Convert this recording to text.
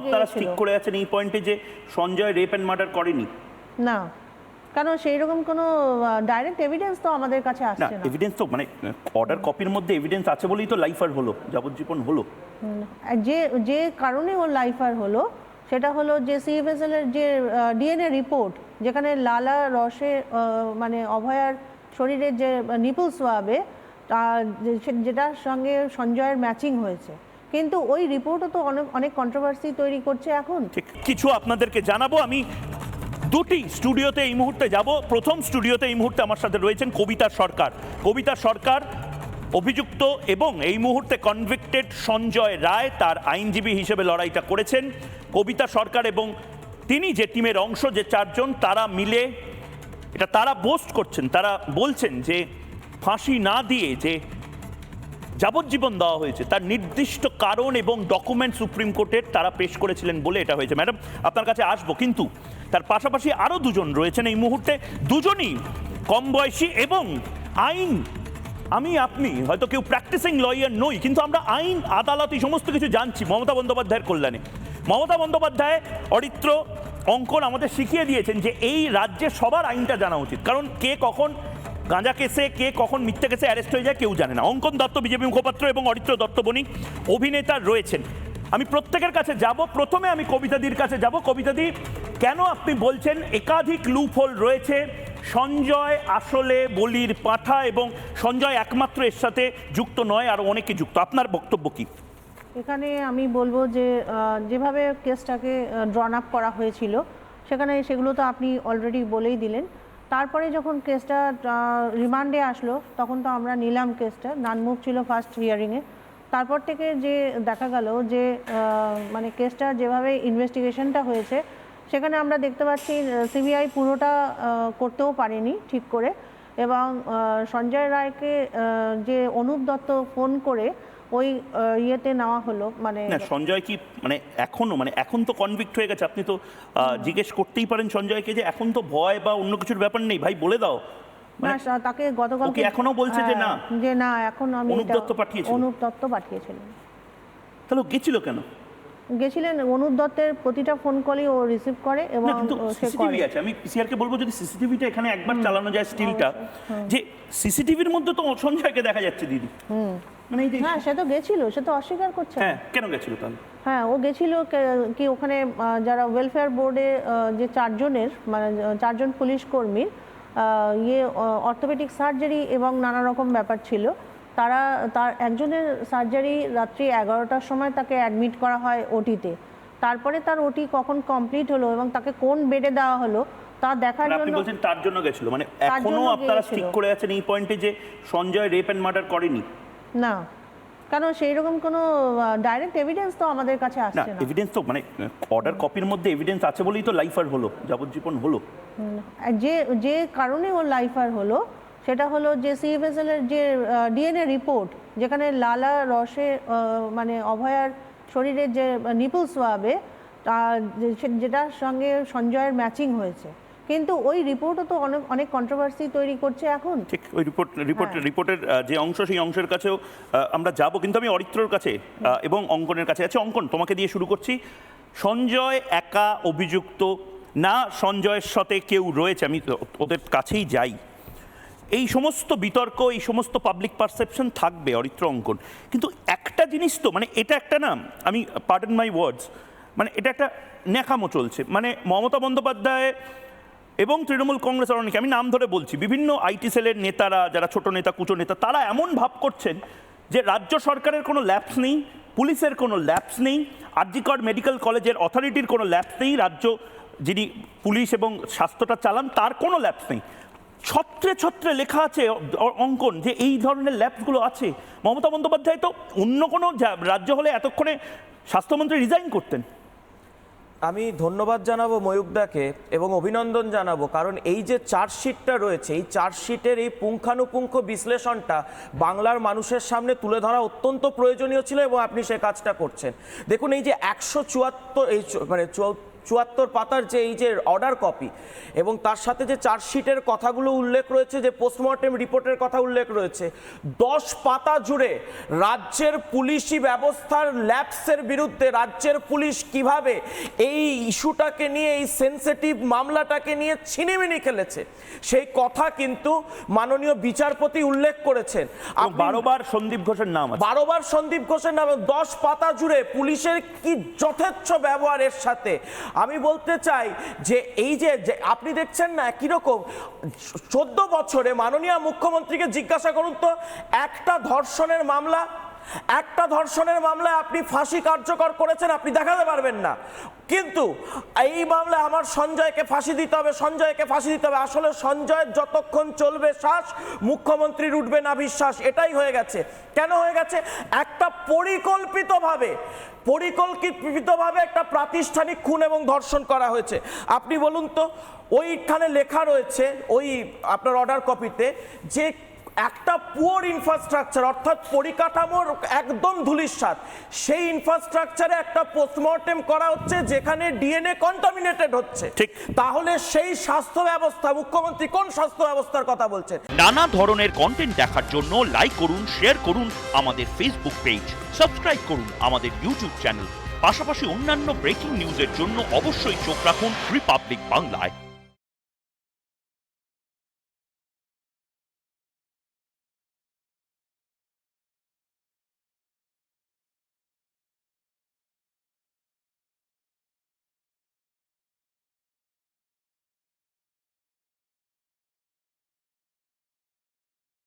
আপনারা। স্টিক করে আছেন এই পয়েন্টে যে সঞ্জয় রেপ অ্যান্ড মার্ডার করেনি। না। কারণ সেই রকম কোনো ডাইরেক্ট এভিডেন্স তো আমাদের কাছে আসছে না। এভিডেন্স তো মানে অর্ডার কপির মধ্যে এভিডেন্স আছে বলেই তো লাইফার হলো যাবজ্জীবন হলো। আর যে যে কারণে ওর লাইফার হলো সেটা হলো যে সিএফএসএল এর যে ডিএনএ রিপোর্ট যেখানে লালা রসে মানে অভয়ার শরীরের যে নিপুল সোয়াবে যেটার সঙ্গে সঞ্জয়ের ম্যাচিং হয়েছে। কিন্তু ওই রিপোর্টও তো অনেক অনেক কন্ট্রোভার্সি তৈরি করছে এখন। ঠিক, কিছু আপনাদেরকে জানাব। আমি দুটি স্টুডিওতে এই মুহূর্তে যাব। প্রথম স্টুডিওতে এই মুহূর্তে আমার সাথে রয়েছেন কবিতা সরকার। কবিতা সরকার অভিযুক্ত এবং এই মুহূর্তে কনভিক্টেড সঞ্জয় রায়, তার আইনজীবী হিসেবে লড়াইটা করেছেন। কবিতা সরকার এবং তিনি যে টিমের অংশ, যে চারজন, তারা মিলে এটা তারা বোস্ট করছেন, তারা বলছেন যে ফাঁসি না দিয়ে যে যাবজ্জীবন দেওয়া হয়েছে। তার নির্দিষ্ট কারণ এবং ডকুমেন্ট সুপ্রিম কোর্টের তারা পেশ করেছিলেন বলে এটা হয়েছে। ম্যাডাম আপনার কাছে আসব, কিন্তু তার পাশাপাশি আরও দুজন রয়েছেন এই মুহূর্তে। দুজনই কম বয়সী এবং আইন, আমি আপনি, হয়তো কেউ প্র্যাকটিসিং লয়ার নই, কিন্তু আমরা আইন, আদালত এই সমস্ত কিছু জানছি মমতা বন্দ্যোপাধ্যায়ের কল্যাণে। মমতা বন্দ্যোপাধ্যায় অরিত্র অঙ্কন আমাদের শিখিয়ে দিয়েছেন যে এই রাজ্যে সবার আইনটা জানা উচিত। কারণ কে কখন গাঁজা কেসে কে কখন মিথ্যে কেসে অ্যারেস্ট হয়ে যায় কেউ জানে না। অঙ্কন দত্ত, বিজেপি মুখপাত্র এবং অরিত্র দত্ত বণিক অভিনেতা রয়েছেন। আমি প্রত্যেকের কাছে যাব। প্রথমে আমি কবিতাদির কাছে যাব। কবিতাদি, কেন আপনি বলছেন একাধিক লুপহোল রয়েছে? সঞ্জয় আসলে বলির পাঠা এবং সঞ্জয় একমাত্র এর সাথে যুক্ত নয় আর অনেকে যুক্ত। আপনার বক্তব্য কি? এখানে আমি বলব যে যেভাবে কেসটাকে ড্রন আপ করা হয়েছিল, সেখানে সেগুলো তো আপনি অলরেডি বলেই দিলেন। তারপরে যখন কেসটা রিমান্ডে আসলো, তখন তো আমরা নিলাম কেসটা। নানমুখ ছিল ফার্স্ট হিয়ারিংয়ে তারপর থেকে যে দেখা গেল যে মানে কেসটা যেভাবে ইনভেস্টিগেশনটা হয়েছে, সেখানে আমরা দেখতে পাচ্ছি সিবিআই পুরোটা করতেও পারেনি ঠিক করে। এবং সঞ্জয় রায়কে যে অনুপ দত্ত ফোন করে ওই ইয়েতে নেওয়া হলো মানে না সঞ্জয় কি মানে এখনও মানে এখন তো কনভিক্ট হয়ে গেছে। আপনি তো জিজ্ঞেস করতেই পারেন সঞ্জয়কে যে এখন তো ভয় বা অন্য কিছুর ব্যাপার নেই। ভাই বলে দাও। না তাকে গতকাল এখনও বলছে যে না? যে না এখন আমি অনুপ দত্ত পাঠিয়েছিল? অনুপ দত্ত পাঠিয়েছিলেন তাহলে গেছিল কেন? গেছিলেন অনুপ দত্তের প্রতিটা ফোন কলই ও রিসিভ করে এবং কিন্তু সিসিটিভি আছে। আমি পিসিআর কে বলব যদি সিসিটিভিটা এখানে একবার চালানো যায় স্টিলটা যে সিসিটিভির মধ্যে তো সঞ্জয়কে দেখা যাচ্ছে দিদি। মানে এই যে হ্যাঁ সে তো গেছিল সে তো অস্বীকার করছে। হ্যাঁ কেন গেছিল তাহলে? হ্যাঁ ও গেছিল কি ওখানে যারা ওয়েলফেয়ার বোর্ডে যে চারজনের মানে চারজন পুলিশ কর্মীর ইয়ে অর্থোপেডিক সার্জারি এবং নানা রকম ব্যাপার ছিল তারা তার একজনের সার্জারি রাত্রি এগারোটার সময় তাকে অ্যাডমিট করা হয় ওটিতে তারপরে তার ওটি কখন কমপ্লিট হলো এবং তাকে কোন বেডে দেওয়া হলো তা দেখার মানে আপনি জন্য বলছেন তার জন্য গেছিল মানে এখনও আপনারা। স্টিক করে আছেন এই পয়েন্টে যে সঞ্জয় রেপ অ্যান্ড মার্ডার করেনি। না। কারণ সেই রকম কোনো ডাইরেক্ট এভিডেন্স তো আমাদের কাছে আসছে না। এভিডেন্স তো মানে অর্ডার কপির মধ্যে এভিডেন্স আছে বলেই তো লাইফার হলো যাবজ্জীবন হলো। আর যে যে কারণে ওর লাইফার হলো সেটা হলো যে সিএফএসএল এর যে ডিএনএ রিপোর্ট যেখানে লালা রসে মানে অভয়ার শরীরের যে নিপুল সোয়াবে যেটার সঙ্গে সঞ্জয়ের ম্যাচিং হয়েছে। কিন্তু ওই রিপোর্টও তো অনেক অনেক কন্ট্রোভার্সি তৈরি করছে এখন। ঠিক ওই রিপোর্ট রিপোর্ট। রিপোর্টের যে অংশ সেই অংশের কাছেও আমরা যাব কিন্তু আমি অরিত্রর কাছে এবং অঙ্কনের কাছে। আছে অঙ্কন তোমাকে দিয়ে শুরু করছি। সঞ্জয় একা অভিযুক্ত না সঞ্জয়ের সাথে কেউ রয়েছে আমি ওদের কাছেই যাই। এই সমস্ত বিতর্ক এই সমস্ত পাবলিক পারসেপশন থাকবে অরিত্র অঙ্কন। কিন্তু একটা জিনিস তো মানে এটা একটা না আমি পার্ডন মাই ওয়ার্ডস মানে এটা একটা ন্যাকামো চলছে। মানে মমতা বন্দ্যোপাধ্যায় এবং তৃণমূল কংগ্রেস অনেকে আমি নাম ধরে বলছি, বিভিন্ন আইটি সেলের নেতারা, যারা ছোট নেতা, কুচো নেতা, তারা এমন ভাব করছেন যে রাজ্য সরকারের কোনো ল্যাপস নেই, পুলিশের কোনো ল্যাপস নেই, আরজিকর মেডিকেল কলেজের অথরিটির কোনো ল্যাপস নেই, রাজ্য যিনি পুলিশ এবং স্বাস্থ্যটা চালান তার কোনো ল্যাপস নেই। ছত্রে ছত্রে লেখা আছে অঙ্কন যে এই ধরনের ল্যাবসগুলো আছে। মমতা বন্দ্যোপাধ্যায় তো অন্য কোনো রাজ্য হলে এতক্ষণে স্বাস্থ্যমন্ত্রী রিজাইন করতেন। আমি ধন্যবাদ জানাব ময়ূকদাকে এবং অভিনন্দন জানাব, কারণ এই যে চার্জশিটটা রয়েছে, এই চার্জশিটের এই পুঙ্খানুপুঙ্খ বিশ্লেষণটা বাংলার মানুষের সামনে তুলে ধরা অত্যন্ত প্রয়োজনীয় ছিল এবং আপনি সে কাজটা করছেন। দেখুন, এই যে একশো চুয়াত্তর, এই মানে চুয়াত্তর পাতার যে এই যে অর্ডার কপি এবং তার সাথে যে চার্জশিটের কথাগুলো উল্লেখ রয়েছে যে পোস্টমর্টেম রিপোর্টের কথা উল্লেখ রয়েছে দশ পাতা জুড়ে রাজ্যের পুলিশি ব্যবস্থার ল্যাপসের বিরুদ্ধে রাজ্যের পুলিশ কীভাবে এই ইস্যুটাকে নিয়ে এই সেন্সিটিভ মামলাটাকে নিয়ে ছিনিমিনি খেলেছে সেই কথা কিন্তু মাননীয় বিচারপতি উল্লেখ করেছেন। বারোবার সন্দীপ ঘোষের নাম বারোবার সন্দীপ ঘোষের নামে দশ পাতা জুড়ে পুলিশের কি যথেচ্ছ ব্যবহারের সাথে আমি বলতে চাই যে এই যে আপনি দেখছেন না কীরকম চোদ্দ বছরে মাননীয় মুখ্যমন্ত্রীকে জিজ্ঞাসা করুন তো, একটা ধর্ষণের মামলা একটা ধর্ষণের মামলায় আপনি ফাঁসি কার্যকর করেছেন, আপনি দেখাতে পারবেন না। কিন্তু এই মামলায় আমার সঞ্জয়কে ফাঁসি দিতে হবে, সঞ্জয়কে ফাঁসি দিতে হবে। আসলে সঞ্জয়ের যতক্ষণ চলবে শ্বাস, মুখ্যমন্ত্রীর উঠবে না বিশ্বাস, এটাই হয়ে গেছে। কেন হয়ে গেছে? একটা পরিকল্পিতভাবে পরিকল্পিতভাবে একটা প্রাতিষ্ঠানিক খুন এবং ধর্ষণ করা হয়েছে। আপনি বলুন তো, ওইখানে লেখা রয়েছে, ওই আপনার অর্ডার কপিতে যে একটা পুয়ার ইনফ্রাস্ট্রাকচার অর্থাৎ পরিকাঠামোর একদম ধুলিস্বাদ সেই ইনফ্রাস্ট্রাকচারে একটা পোস্টমর্টেম করা হচ্ছে যেখানে ডিএনএ কন্টামিনেটেড হচ্ছে। ঠিক। তাহলে সেই স্বাস্থ্য ব্যবস্থা মুখ্যমন্ত্রী কোন স্বাস্থ্য ব্যবস্থার কথা বলছেন? নানা ধরনের কন্টেন্ট দেখার জন্য লাইক করুন শেয়ার করুন আমাদের ফেসবুক পেজ সাবস্ক্রাইব করুন আমাদের ইউটিউব চ্যানেল পাশাপাশি অন্যান্য ব্রেকিং নিউজের জন্য অবশ্যই চোখ রাখুন রিপাবলিক বাংলায়